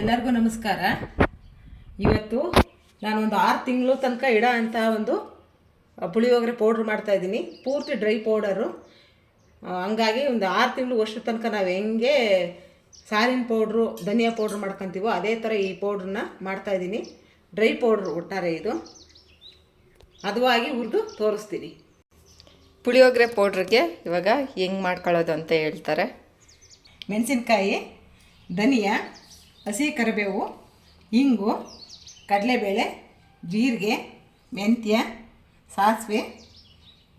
ಎಲ್ಲರಿಗೂ ನಮಸ್ಕಾರ. ಇವತ್ತು ನಾನೊಂದು ಆರು ತಿಂಗಳು ತನಕ ಇಡ ಅಂತ ಒಂದು ಪುಳಿಯೋಗರೆ ಪೌಡ್ರ್ ಮಾಡ್ತಾ ಇದ್ದೀನಿ. ಪೂರ್ತಿ ಡ್ರೈ ಪೌಡರು. ಹಂಗಾಗಿ ಒಂದು ಆರು ತಿಂಗಳು ವರ್ಷದ ತನಕ ನಾವು ಹೆಂಗೆ ಸಾರಿನ ಪೌಡ್ರು, ಧನಿಯಾ ಪೌಡ್ರ್ ಮಾಡ್ಕೊತೀವೋ ಅದೇ ಥರ ಈ ಪೌಡ್ರನ್ನ ಮಾಡ್ತಾಯಿದ್ದೀನಿ ಡ್ರೈ ಪೌಡ್ರ್ ಒಟ್ಟಾರೆ ಇದು. ಅದುವಾಗಿ ಹುರಿದು ತೋರಿಸ್ತೀನಿ. ಪುಳಿಯೋಗರೆ ಪೌಡ್ರಿಗೆ ಇವಾಗ ಹೆಂಗೆ ಮಾಡ್ಕೊಳ್ಳೋದು ಅಂತ ಹೇಳ್ತಾರೆ. ಮೆಣಸಿನ್ಕಾಯಿ, ಧನಿಯಾ ಹಸಿ ಕರಿಬೇವು, ಇಂಗು, ಕಡಲೆಬೇಳೆ, ಜೀರಿಗೆ, ಮೆಂತ್ಯ, ಸಾಸಿವೆ,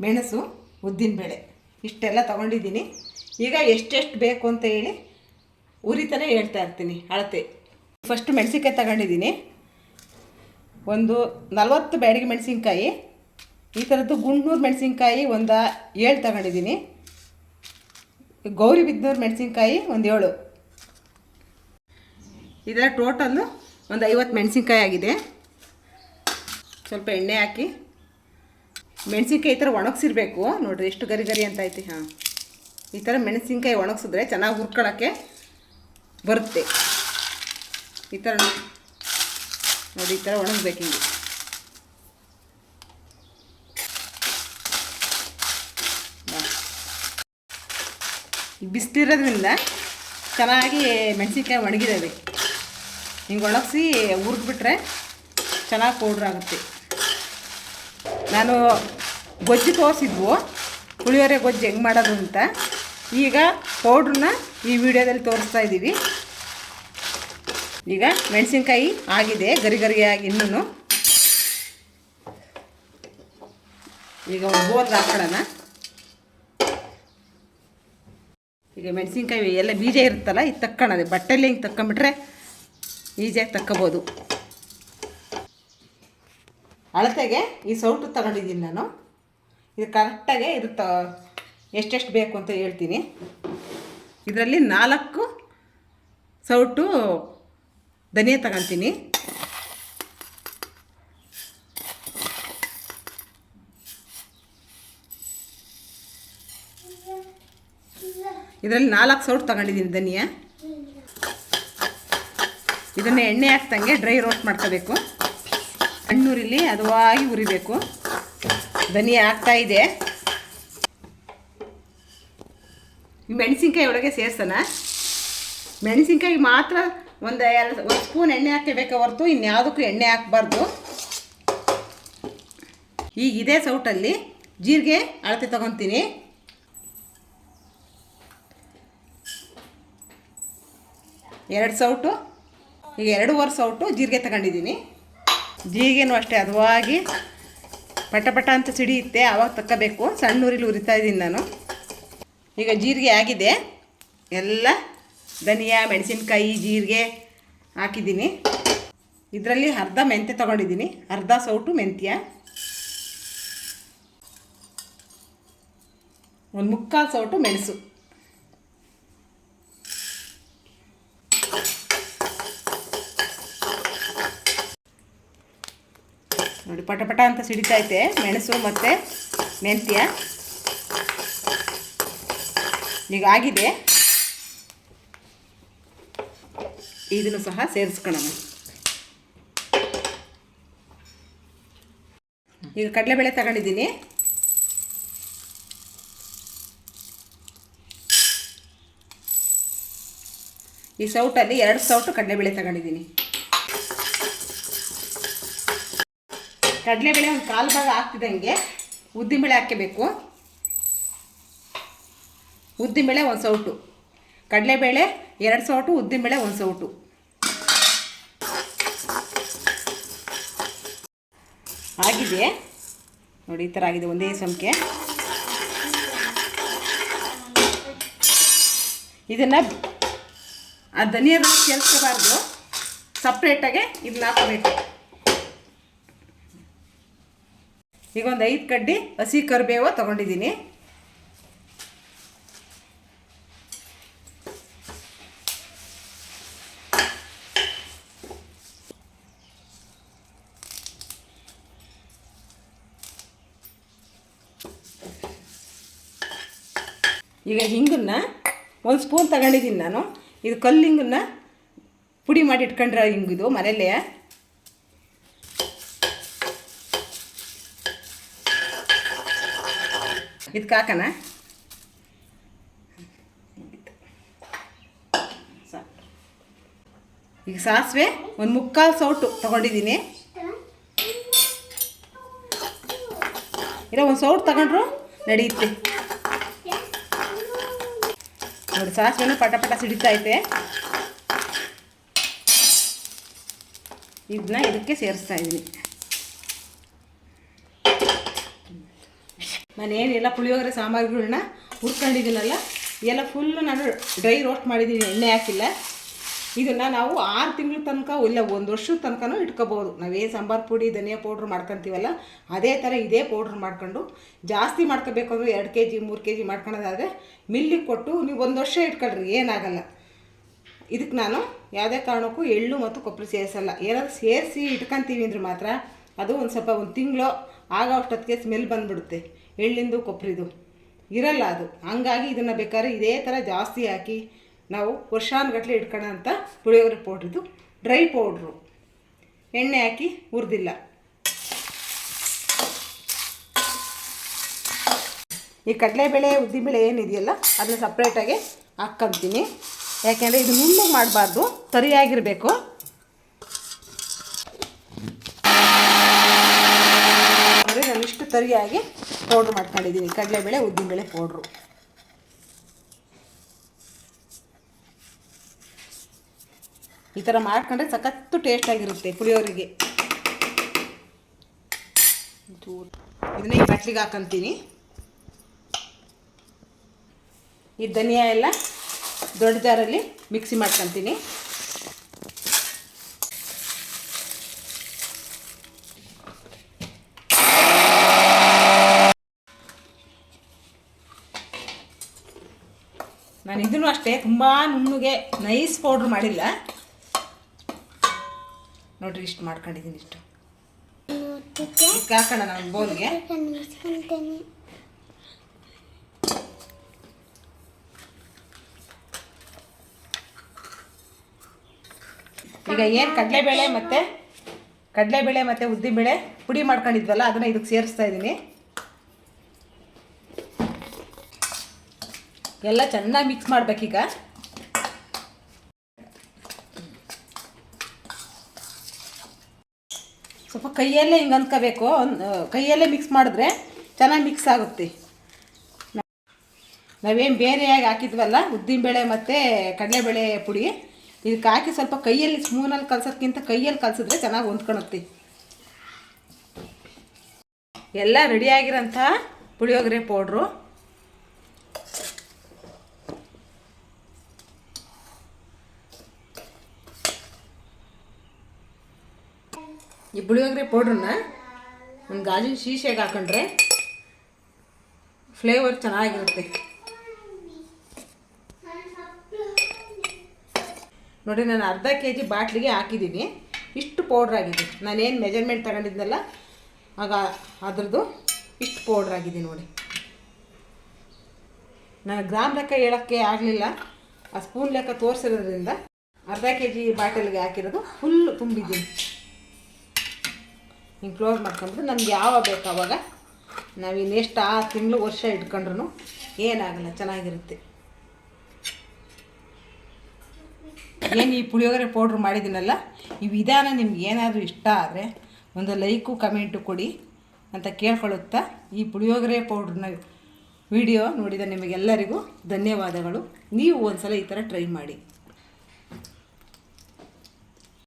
ಮೆಣಸು, ಉದ್ದಿನಬೇಳೆ. ಇಷ್ಟೆಲ್ಲ ತೊಗೊಂಡಿದ್ದೀನಿ. ಈಗ ಎಷ್ಟೆಷ್ಟು ಬೇಕು ಅಂತ ಹೇಳಿ ಉರಿತನೇ ಹೇಳ್ತಾ ಇರ್ತೀನಿ, ಅಳತೆ. ಫಸ್ಟ್ ಮೆಣಸಿನ್ಕಾಯಿ ತಗೊಂಡಿದ್ದೀನಿ. ಒಂದು ನಲವತ್ತು ಬ್ಯಾಡಿಗೆ ಮೆಣಸಿನ್ಕಾಯಿ, ಈ ಥರದ್ದು ಗುಂಡ್ನೂರು ಮೆಣಸಿನ್ಕಾಯಿ ಒಂದು ಏಳು ತಗೊಂಡಿದ್ದೀನಿ. ಗೌರಿ ಬಿದ್ದೂರು ಮೆಣಸಿನ್ಕಾಯಿ ಒಂದು ಏಳು. ಇದರ ಟೋಟಲ್ಲು ಒಂದು ಐವತ್ತು ಮೆಣಸಿನ್ಕಾಯಿ ಆಗಿದೆ. ಸ್ವಲ್ಪ ಎಣ್ಣೆ ಹಾಕಿ. ಮೆಣಸಿನ್ಕಾಯಿ ಈ ಥರ ಒಣಗಿಸಿರ್ಬೇಕು. ನೋಡಿರಿ ಎಷ್ಟು ಗರಿ ಗರಿ ಅಂತ ಐತಿ, ಹಾಂ. ಈ ಥರ ಮೆಣಸಿನ್ಕಾಯಿ ಒಣಗಿಸಿದ್ರೆ ಚೆನ್ನಾಗಿ ಹುರ್ಕೊಳ್ಳೋಕ್ಕೆ ಬರುತ್ತೆ. ಈ ಥರ ನೋಡಿ. ಈ ಥರ ಒಣಗಬೇಕು ಹಿಂಗೆ. ಬಿಸಿಲಿರೋದ್ರಿಂದ ಚೆನ್ನಾಗಿ ಮೆಣಸಿನ್ಕಾಯಿ ಒಣಗಿದ್ದಾವೆ ಹಿಂಗೆ ಒಣಗಿಸಿ ಹುರಿದ್ಬಿಟ್ರೆ ಚೆನ್ನಾಗಿ ಪೌಡ್ರ್ ಆಗುತ್ತೆ. ನಾನು ಗೊಜ್ಜು ತೋರಿಸಿದ್ವು ಪುಳಿಯೋರೆ ಗೊಜ್ಜು ಹೆಂಗೆ ಮಾಡೋದು ಅಂತ. ಈಗ ಪೌಡ್ರನ್ನ ಈ ವಿಡಿಯೋದಲ್ಲಿ ತೋರಿಸ್ತಾ ಇದ್ದೀವಿ ಈಗ ಮೆಣಸಿನ್ಕಾಯಿ ಆಗಿದೆ, ಗರಿ ಗರಿಯಾಗಿ ಇನ್ನೂ ಈಗ ಒಂದು ಬೋಲ್ ಹಾಕೊಳ್ಳೋಣ. ಈಗ ಮೆಣಸಿನ್ಕಾಯಿ ಎಲ್ಲ ಬೀಜ ಇರುತ್ತಲ್ಲ ಈಗ ತಕ್ಕೊಳ್ಳೋದು. ಬಟ್ಟೆಲಿ ಹಿಂಗೆ ತಕ್ಕೊಂಬಿಟ್ರೆ ಈಸಿಯಾಗಿ ತಕ್ಕೋಬೋದು. ಅಳತೆಗೆ ಈ ಸೌಟು ತಗೊಂಡಿದ್ದೀನಿ ನಾನು. ಇದು ಕರೆಕ್ಟಾಗೆ ಇದು ತ ಎಷ್ಟೆಷ್ಟು ಬೇಕು ಅಂತ ಹೇಳ್ತೀನಿ. ಇದರಲ್ಲಿ ನಾಲ್ಕು ಸೌಟು ಧನಿಯಾ ತಗೊಳ್ತೀನಿ ಇದರಲ್ಲಿ ನಾಲ್ಕು ಸೌಟ್ ತಗೊಂಡಿದ್ದೀನಿ ಧನಿಯಾ. ಇದನ್ನು ಎಣ್ಣೆ ಹಾಕ್ದಂಗೆ ಡ್ರೈ ರೋಸ್ಟ್ ಮಾಡ್ಕೋಬೇಕು. ಹಣ್ಣೂರಿಲಿ ಹದವಾಗಿ ಹುರಿಬೇಕು. ಧನಿಯಾ ಹಾಕ್ತಾ ಇದೆ. ಮೆಣಸಿನ್ಕಾಯಿ ಒಳಗೆ ಸೇರ್ಸೋಣ. ಮೆಣಸಿನ್ಕಾಯಿ ಮಾತ್ರ ಒಂದು ಎರಡು, ಒಂದು ಸ್ಪೂನ್ ಎಣ್ಣೆ ಹಾಕಬೇಕೆ ಹೊರತು ಇನ್ಯಾವುದಕ್ಕೂ ಎಣ್ಣೆ ಹಾಕ್ಬಾರ್ದು. ಈಗ ಇದೇ ಸೌಟಲ್ಲಿ ಜೀರಿಗೆ ಅಳತೆ ತಗೊತೀನಿ. ಎರಡು ಸೌಟು ಈಗ ಎರಡೂವರೆ ಸೌಟು ಜೀರಿಗೆ ತಗೊಂಡಿದ್ದೀನಿ. ಜೀರಿಗೆನೂ ಅಷ್ಟೇ ಹದವಾಗಿ ಪಟ ಪಟ ಅಂತ ಸಿಡಿಯುತ್ತೆ ಆವಾಗ ತಕ್ಕಬೇಕು. ಸಣ್ಣ ಊರಿಲಿ ಉರಿತಾ ಇದ್ದೀನಿ ನಾನು. ಈಗ ಜೀರಿಗೆ ಆಗಿದೆ. ಎಲ್ಲ ಧನಿಯಾ, ಮೆಣಸಿನ್ಕಾಯಿ, ಜೀರಿಗೆ ಹಾಕಿದ್ದೀನಿ. ಇದರಲ್ಲಿ ಅರ್ಧ ಮೆಂತ್ಯ ತೊಗೊಂಡಿದ್ದೀನಿ. ಅರ್ಧ ಸೌಟು ಮೆಂತ್ಯ. ಒಂದು ಮುಕ್ಕಾಲು ಸೌಟು ಮೆಣಸು. ನೋಡಿ, ಪಟ ಪಟ ಅಂತ ಸಿಡಿತೈತೆ ಮೆಣಸು ಮತ್ತು ಮೆಂತ್ಯ. ಈಗ ಆಗಿದೆ. ಇದನ್ನು ಸಹ ಸೇರಿಸ್ಕೊಳ್ಳೋಣ. ಈಗ ಕಡಲೆಬೇಳೆ ತಗೊಂಡಿದ್ದೀನಿ. ಈ ಸೌಟಲ್ಲಿ ಎರಡು ಸೌಟು ಕಡಲೆಬೇಳೆ ತಗೊಂಡಿದ್ದೀನಿ. ಕಡಲೆಬೇಳೆ ಒಂದು ಕಾಲು ಭಾಗ ಹಾಕ್ತಿದ್ದಂಗೆ ಉದ್ದಿನಬೇಳೆ ಹಾಕಬೇಕು ಉದ್ದಿನಬೇಳೆ ಒಂದು ಸೌಟು. ಕಡಲೆಬೇಳೆ ಎರಡು ಸೌಟು, ಉದ್ದಿನಬೇಳೆ ಒಂದು ಸೌಟು. ಆಗಿದೆ. ನೋಡಿ, ಈ ಥರ ಆಗಿದೆ ಒಂದೇ ಸಂಖ್ಯೆ. ಇದನ್ನು ಆ ಧನಿಯರು ಸೇರಿಸ್ಕೋಬಾರ್ದು. ಸಪ್ರೇಟಾಗೆ ಇದನ್ನ ಹಾಕಬೇಕು. ಈಗ ಒಂದು ಐದು ಕಡ್ಡಿ ಹಸಿ ಕರಿಬೇವು ತೊಗೊಂಡಿದ್ದೀನಿ. ಈಗ ಹಿಂಗನ್ನ ಒಂದು ಸ್ಪೂನ್ ತಗೊಂಡಿದ್ದೀನಿ ನಾನು. ಇದು ಕಲ್ಲು ಹಿಂಗನ್ನ ಪುಡಿ ಮಾಡಿ ಇಟ್ಕೊಂಡ್ರೆ ಹಿಂಗಿದು ಮನೇಲೇ ಇದಕ್ಕೆ ಹಾಕೋಣ. ಈಗ ಸಾಸಿವೆ, ಒಂದು ಮುಕ್ಕಾಲು ಸೌಟು ತೊಗೊಂಡಿದ್ದೀನಿ. ಇಲ್ಲ, ಒಂದು ಸೌಟ್ ತಗೊಂಡ್ರು ನಡೆಯುತ್ತೆ ನೋಡಿ, ಸಾಸಿವೆನೂ ಪಟ ಪಟ ಸಿಡಿತಾ ಐತೆ. ಇದನ್ನ ಇದಕ್ಕೆ ಸೇರಿಸ್ತಾ ಇದ್ದೀನಿ ನಾನೇನೆಲ್ಲ ಪುಳಿಯೋಗರೆ ಸಾಮಗ್ರಿಗಳನ್ನ ಹುರ್ಕೊಂಡಿದ್ದೀನಲ್ಲ ಎಲ್ಲ ಫುಲ್ಲು ನಾನು ಡ್ರೈ ರೋಸ್ಟ್ ಮಾಡಿದ್ದೀನಿ, ಎಣ್ಣೆ ಹಾಕಿಲ್ಲ. ಇದನ್ನು ನಾವು ಆರು ತಿಂಗಳ ತನಕ ಇಲ್ಲ, ಒಂದು ವರ್ಷದ ತನಕನೂ ಇಟ್ಕೋಬೋದು. ನಾವೇ ಸಾಂಬಾರು ಪುಡಿ, ಧನಿಯಾ ಪೌಡ್ರ್ ಮಾಡ್ಕೊತೀವಲ್ಲ, ಅದೇ ಥರ ಇದೇ ಪೌಡ್ರ್ ಮಾಡ್ಕೊಂಡು, ಜಾಸ್ತಿ ಮಾಡ್ಕೋಬೇಕು ಅಂದರೆ ಎರಡು ಕೆ ಜಿ ಮೂರು ಕೆ ಜಿ ಮಾಡ್ಕೊಳೋದಾದರೆ ಮಿಲ್ಲಿಗೆ ಕೊಟ್ಟು ನೀವು ಒಂದು ವರ್ಷ ಇಟ್ಕೊಳ್ರಿ, ಏನಾಗಲ್ಲ. ಇದಕ್ಕೆ ನಾನು ಯಾವುದೇ ಕಾರಣಕ್ಕೂ ಎಳ್ಳು ಮತ್ತು ಕೊಬ್ಬರಿ ಸೇರಿಸಲ್ಲ. ಏನಾದರೂ ಸೇರಿಸಿ ಇಟ್ಕೊಂತೀವಿ ಅಂದ್ರೆ ಮಾತ್ರ ಅದು ಒಂದು ಸ್ವಲ್ಪ ಒಂದು ತಿಂಗಳು ಆಗೋ ಅಷ್ಟೊತ್ತಿಗೆ ಸ್ಮೆಲ್ ಬಂದುಬಿಡುತ್ತೆ. ಎಳ್ಳಿಂದು ಕೊಬ್ಬರಿದು ಇರಲ್ಲ ಅದು. ಹಂಗಾಗಿ ಇದನ್ನು ಬೇಕಾದ್ರೆ ಇದೇ ಥರ ಜಾಸ್ತಿ ಹಾಕಿ ನಾವು ವರ್ಷಾನುಗಟ್ಟಲೆ ಇಟ್ಕೋಣ ಅಂತ ಪುಳಿಯೋಗರೆ ಪೌಡ್ರಿದು, ಡ್ರೈ ಪೌಡ್ರು. ಎಣ್ಣೆ ಹಾಕಿ ಹುರಿದಿಲ್ಲ. ಈ ಕಡಲೆಬೇಳೆ ಉದ್ದಿಬೇಳೆ ಏನಿದೆಯಲ್ಲ, ಅದನ್ನ ಸಪ್ರೇಟಾಗಿ ಹಾಕ್ಕೊಂತೀನಿ. ಯಾಕೆಂದರೆ ಇದು ನುಣ್ಣಗೆ ಮಾಡಬಾರ್ದು, ಸರಿಯಾಗಿರಬೇಕು ಅಂದರೆ ನಾನು ಇಷ್ಟು ತರಿಯಾಗಿ ಪೌಡ್ರ್ ಮಾಡ್ಕೊಂಡಿದ್ದೀನಿ. ಕಡಲೆಬೇಳೆ, ಉದ್ದಿನಬೇಳೆ ಪೌಡ್ರು ಈ ಥರ ಮಾಡ್ಕೊಂಡ್ರೆ ಸಖತ್ತು ಟೇಸ್ಟಾಗಿರುತ್ತೆ ಪುಳಿಯೋರಿಗೆ ಇದನ್ನೇ ಈ ಬಟ್ಲಿಗೆ ಹಾಕೊಂತೀನಿ. ಈ ಧನಿಯಾ ಎಲ್ಲ ದೊಡ್ಡ ಜಾರಲ್ಲಿ ಮಿಕ್ಸಿ ಮಾಡ್ಕೊತೀನಿ. ನಾನು ಇದನ್ನು ಅಷ್ಟೇ ತುಂಬ ನುಣ್ಣಗೆ ನೈಸ್ ಪೌಡ್ರ್ ಮಾಡಿಲ್ಲ. ನೋಡಿರಿ ಇಷ್ಟು ಮಾಡ್ಕೊಂಡಿದ್ದೀನಿ ಇಷ್ಟು. ಹಾಕೋಣ ನಾನು ಬೋಲ್ಗೆ. ಈಗ ಏನು ಕಡಲೆಬೇಳೆ ಮತ್ತು ಕಡಲೆಬೇಳೆ ಮತ್ತು ಉದ್ದಿನಬೇಳೆ ಪುಡಿ ಮಾಡ್ಕೊಂಡಿದ್ವಲ್ಲ ಅದನ್ನು ಇದಕ್ಕೆ ಸೇರಿಸ್ತಾ ಇದ್ದೀನಿ ಎಲ್ಲ ಚೆನ್ನಾಗಿ ಮಿಕ್ಸ್ ಮಾಡ್ಬೇಕೀಗ. ಸ್ವಲ್ಪ ಕೈಯಲ್ಲೇ ಹಿಂಗೆ ಅಂದ್ಕೋಬೇಕು ಕೈಯಲ್ಲೇ ಮಿಕ್ಸ್ ಮಾಡಿದ್ರೆ ಚೆನ್ನಾಗಿ ಮಿಕ್ಸ್ ಆಗುತ್ತೆ. ನಾವೇನು ಬೇರೆಯಾಗಿ ಹಾಕಿದ್ವಲ್ಲ, ಉದ್ದಿನಬೇಳೆ ಮತ್ತು ಕಡಲೆಬೇಳೆ ಪುಡಿ, ಇದಕ್ಕೆ ಹಾಕಿ ಸ್ವಲ್ಪ ಕೈಯಲ್ಲಿ ಸ್ಮೂನಲ್ಲಿ ಕಲ್ಸೋದ್ಕಿಂತ ಕೈಯಲ್ಲಿ ಕಲಸಿದ್ರೆ ಚೆನ್ನಾಗಿ ಹೊಂದ್ಕೊಳುತ್ತೆ ಎಲ್ಲ ರೆಡಿಯಾಗಿರೋಂಥ ಪುಳಿಯೋಗರೆ ಪೌಡ್ರು ಈ ಪುಳಿಯೋಗರೆ ಪೌಡ್ರನ್ನ ಒಂದು ಗಾಜಿನ ಶೀಶೆಗೆ ಹಾಕೊಂಡ್ರೆ ಫ್ಲೇವರ್ ಚೆನ್ನಾಗಿರುತ್ತೆ. ನೋಡಿ, ನಾನು ಅರ್ಧ ಕೆ ಜಿ ಬಾಟ್ಲಿಗೆ ಹಾಕಿದ್ದೀನಿ. ಇಷ್ಟು ಪೌಡ್ರ್ ಆಗಿದೆ. ನಾನೇನು ಮೆಜರ್ಮೆಂಟ್ ತಗೊಂಡಿದ್ನಲ್ಲ, ಆಗ ಅದ್ರದ್ದು ಇಷ್ಟು ಪೌಡ್ರ್ ಆಗಿದೆ ನೋಡಿ. ನಾನು ಗ್ರಾಮ್ ಲೆಕ್ಕ ಹೇಳೋಕ್ಕೆ ಆಗಲಿಲ್ಲ. ಆ ಸ್ಪೂನ್ ಲೆಕ್ಕ ತೋರಿಸಿರೋದ್ರಿಂದ ಅರ್ಧ ಕೆ ಜಿ ಬಾಟಲ್ಗೆ ಹಾಕಿರೋದು ಫುಲ್ ತುಂಬಿದ್ದೀನಿ. ಹಿಂಗೆ ಕ್ಲೋಸ್ ಮಾಡ್ಕೊಂಡ್ರೆ ನಮ್ಗೆ ಯಾವ ಬೇಕು ಅವಾಗ. ನಾವು ಇನ್ನೆಷ್ಟು ಆ ತಿಂಗಳು ವರ್ಷ ಇಟ್ಕೊಂಡ್ರು ಏನಾಗಲ್ಲ, ಚೆನ್ನಾಗಿರುತ್ತೆ. ಏನು ಈ ಪುಳಿಯೋಗರೆ ಪೌಡ್ರ್ ಮಾಡಿದ್ದೀನಲ್ಲ, ಈ ವಿಧಾನ ನಿಮ್ಗೆ ಏನಾದರೂ ಇಷ್ಟ ಆದರೆ ಒಂದು ಲೈಕು ಕಮೆಂಟು ಕೊಡಿ ಅಂತ ಕೇಳ್ಕೊಳ್ಳುತ್ತಾ ಈ ಪುಳಿಯೋಗರೆ ಪೌಡ್ರನ್ನ ವಿಡಿಯೋ ನೋಡಿದ ನಿಮಗೆಲ್ಲರಿಗೂ ಧನ್ಯವಾದಗಳು. ನೀವು ಒಂದು ಸಲ ಈ ಥರ ಟ್ರೈ ಮಾಡಿ.